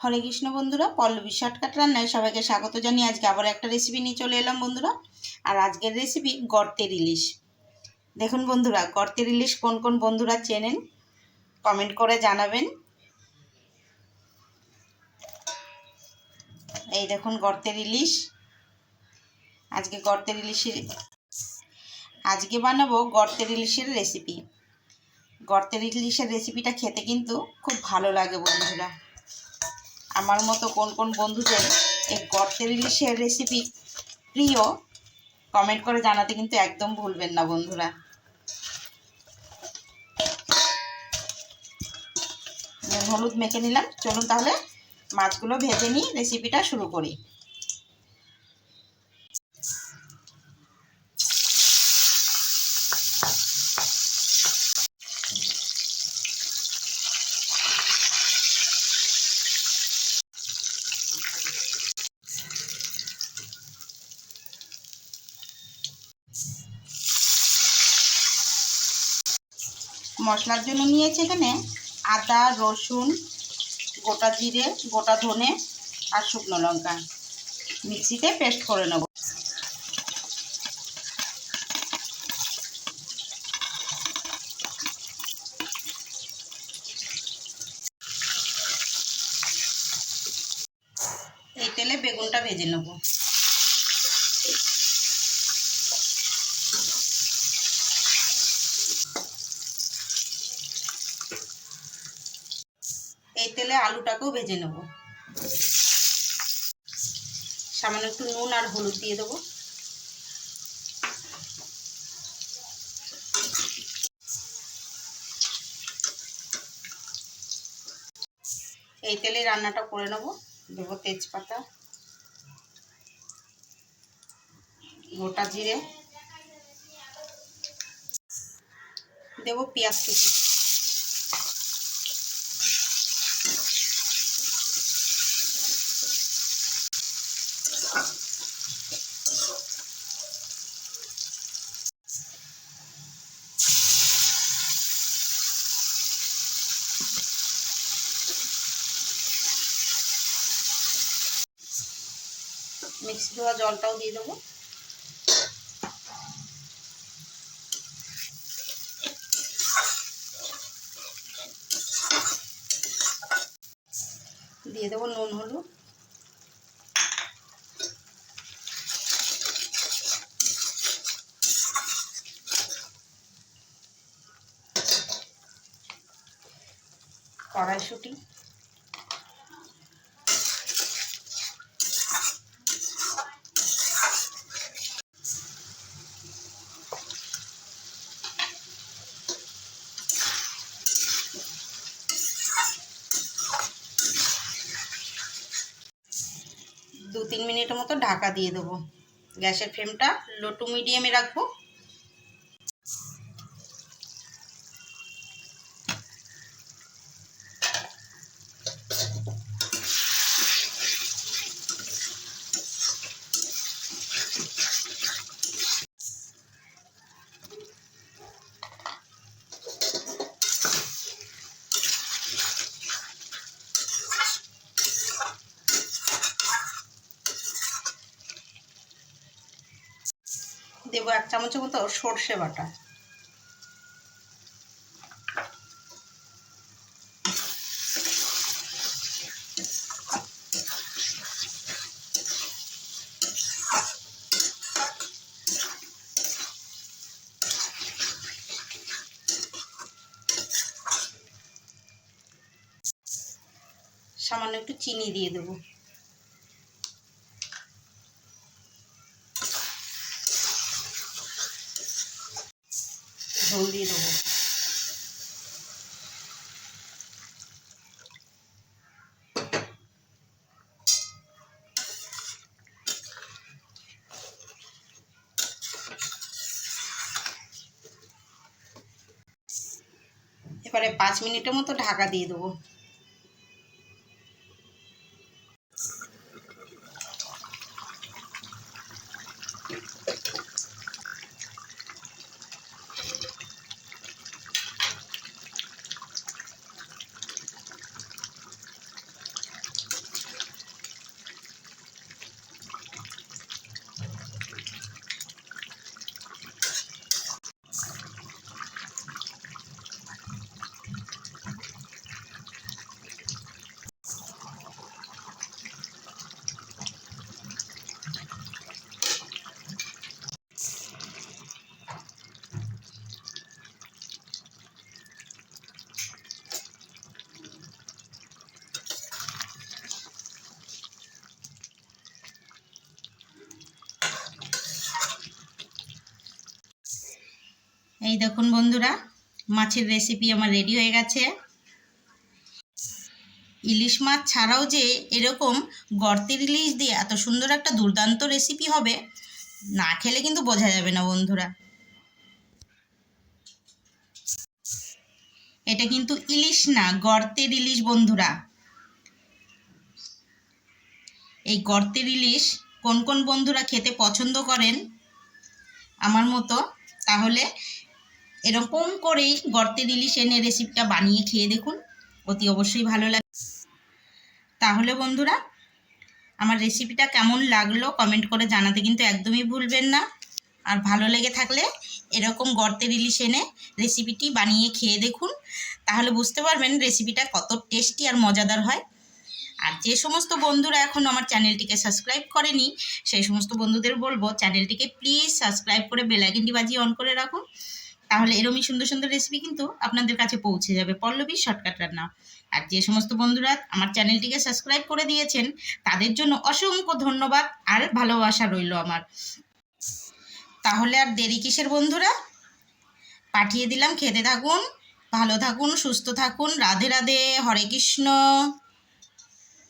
হরে কৃষ্ণ বন্ধুরা, পল্লবী শর্টকাট রান্নায় সবাইকে স্বাগত জানিয়ে আজকে আবার একটা রেসিপি নিয়ে চলে এলাম বন্ধুরা। আর আজকের রেসিপি গর্তের ইলিশ। দেখুন বন্ধুরা, গর্তের ইলিশ কোন কোন বন্ধুরা চেনেন? কমেন্ট করে জানাবেন। এই দেখুন গর্তের ইলিশ। আজকে গর্তের ইলিশের আজকে বানাবো গর্তের ইলিশের রেসিপি গর্তের ইলিশের রেসিপিটা খেতে কিন্তু খুব ভালো লাগে বন্ধুরা। আমার মতো কোন কোন বন্ধুদের এই গর্তের ইলিশের রেসিপি প্রিয় কমেন্ট করে জানাতে কিন্তু একদম ভুলবেন না বন্ধুরা। হলুদ মেখে নিলাম। চলুন তাহলে মাছগুলো ভেজে নিই রেসিপিটা শুরু করি। মশলার জন্য নিয়েছি এখানে আদা, রসুন, গোটা জিরে, গোটা ধনে আর শুকনো লঙ্কা। মিক্সিতে পেস্ট করে নেব। এই তেলে বেগুনটা ভেজে নেব এই তেলে আলুটাকেও ভেজে নেব। সামান্য একটু নুন আর হলুদ দিয়ে দেবো। এই তেলে রান্নাটা করে নেব। দেবো তেজপাতা, গোটা জিরে, দেবো পেঁয়াজ কুচি। মিক্সি ধোয়া জলটাও দিয়ে দেবো। দিয়ে দেবো নুন হলুদ। কড়াইশুটি। দু তিন মিনিটের মতো ঢাকা দিয়ে দেবো। গ্যাসের ফ্লেমটা লো টু মিডিয়ামে রাখব। দেবো এক চামচের মতো সর্ষে বাটা। সামান্য একটু চিনি দিয়ে দেবো। ঝোল দিয়ে এবারে পাঁচ মিনিটের মতো ঢাকা দিয়ে দেবো। এই দেখুন বন্ধুরা, মাছের রেসিপি আমার রেডি হয়ে গেছে। ইলিশ মাছ ছাড়াও যে এরকম গর্তের ইলিশ দিয়ে এত সুন্দর একটা দুর্দান্ত রেসিপি হবে, না খেলে কিন্তু বোঝা যাবে না বন্ধুরা। এটা কিন্তু ইলিশ না, গর্তের ইলিশ বন্ধুরা। এই গর্তের ইলিশ কোন কোন বন্ধুরা খেতে পছন্দ করেন, আমার মতো, তাহলে এরকম করেই গর্তে ইলিশ এনে রেসিপিটা বানিয়ে খেয়ে দেখুন। অতি অবশ্যই ভালো লাগে তাহলে বন্ধুরা, আমার রেসিপিটা কেমন লাগল কমেন্ট করে জানাতে কিন্তু একদমই ভুলবেন না। আর ভালো লেগে থাকলে এরকম গর্তে ইলিশ এনে রেসিপিটি বানিয়ে খেয়ে দেখুন। তাহলে বুঝতে পারবেন রেসিপিটা কত টেস্টি আর মজাদার হয়। আর যে সমস্ত বন্ধুরা এখন আমার চ্যানেলটিকে সাবস্ক্রাইব করেনি, সেই সমস্ত বন্ধুদের বলব চ্যানেলটিকে প্লিজ সাবস্ক্রাইব করে বেলাইকিনটি বাজিয়ে অন করে রাখুন। তাহলে এরমই সুন্দর সুন্দর রেসিপি কিন্তু আপনাদের কাছে পৌঁছে যাবে। পল্লবীর শর্টকাট রান্না। আর যে সমস্ত বন্ধুরা আমার চ্যানেলটিকে সাবস্ক্রাইব করে দিয়েছেন, তাদের জন্য অসংখ্য ধন্যবাদ আর ভালোবাসা রইল আমার। তাহলে আর দেরি কিসের বন্ধুরা? পাঠিয়ে দিলাম, খেতে থাকুন, ভালো থাকুন, সুস্থ থাকুন, রাধে রাধে, হরে কৃষ্ণ।